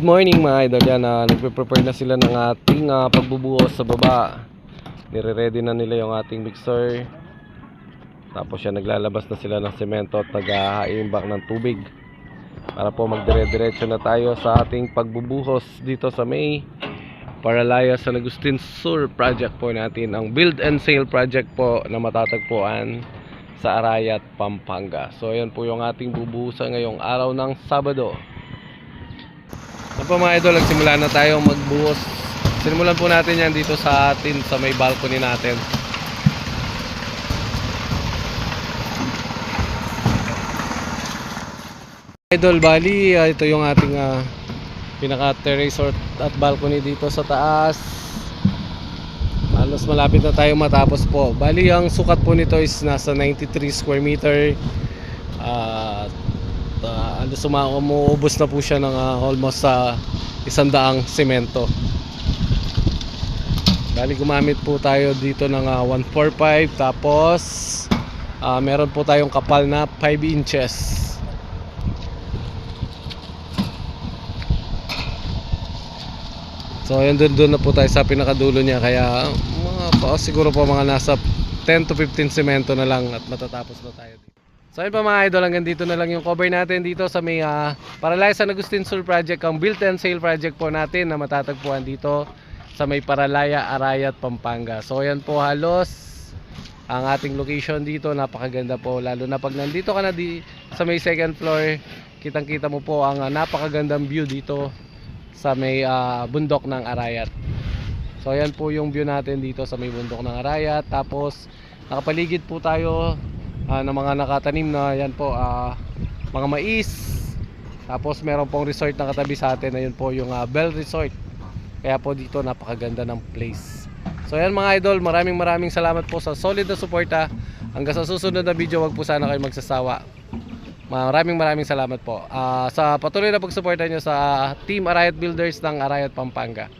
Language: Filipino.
Good morning mga idol. Yan uh, Nagpe-prepare na sila ng ating ah, pagbubuhos sa baba. Nire-ready na nila yung ating mixer. Tapos yan naglalabas na sila ng semento at nag-iimbak ng tubig. Para po magdire-diretso na tayo sa ating pagbubuhos dito sa May. Paralaya San Agustin Sur project po natin Ang build and sale project po na matatagpuan sa Arayat, Pampanga. So yan po yung ating bubuhusan ngayong araw ng Sabado ano po mga idol, nagsimula na tayong magbuhos. Sinimulan po natin yan dito sa atin, sa may balcony natin. Idol, bali, ah, ito yung ating ah, pinaka-terrace at balcony dito sa taas. Halos malapit na tayo matapos po. Bali, ang sukat po nito is nasa 93 square meter. Uh, ano suma na po siya ng ah, almost sa isang daang semento. Bali gumamit po tayo dito ng ah, 145 tapos ah, meron po tayong kapal na 5 inches. So yun doon doon na po tayo sa pinakadulo niya kaya mga pa, siguro po mga nasa 10 to 15 semento na lang at matatapos na tayo dito. So ayun pa mga idol, hanggang dito na lang yung cover natin dito sa may uh, Paralaya San Agustin Sur Project, ang built and sale project po natin na matatagpuan dito sa may Paralaya, Arayat, Pampanga. So ayan po halos ang ating location dito, napakaganda po lalo na pag nandito ka na di, sa may second floor, kitang kita mo po ang ah, napakagandang view dito sa may ah, bundok ng Arayat. So ayan po yung view natin dito sa may bundok ng Arayat. Tapos nakapaligid po tayo ah, ng mga nakatanim na yan po ah, mga mais. Tapos meron pong resort na katabi sa atin. Ayun po yung ah, Bell Resort. Kaya po dito napakaganda ng place. So ayan mga idol, maraming maraming salamat po sa solid na suporta. Hanggang sa susunod na video, wag po sana kayo magsasawa. Maraming maraming salamat po. Ah, sa patuloy na pagsuporta nyo sa Team Arayat Builders ng Arayat Pampanga.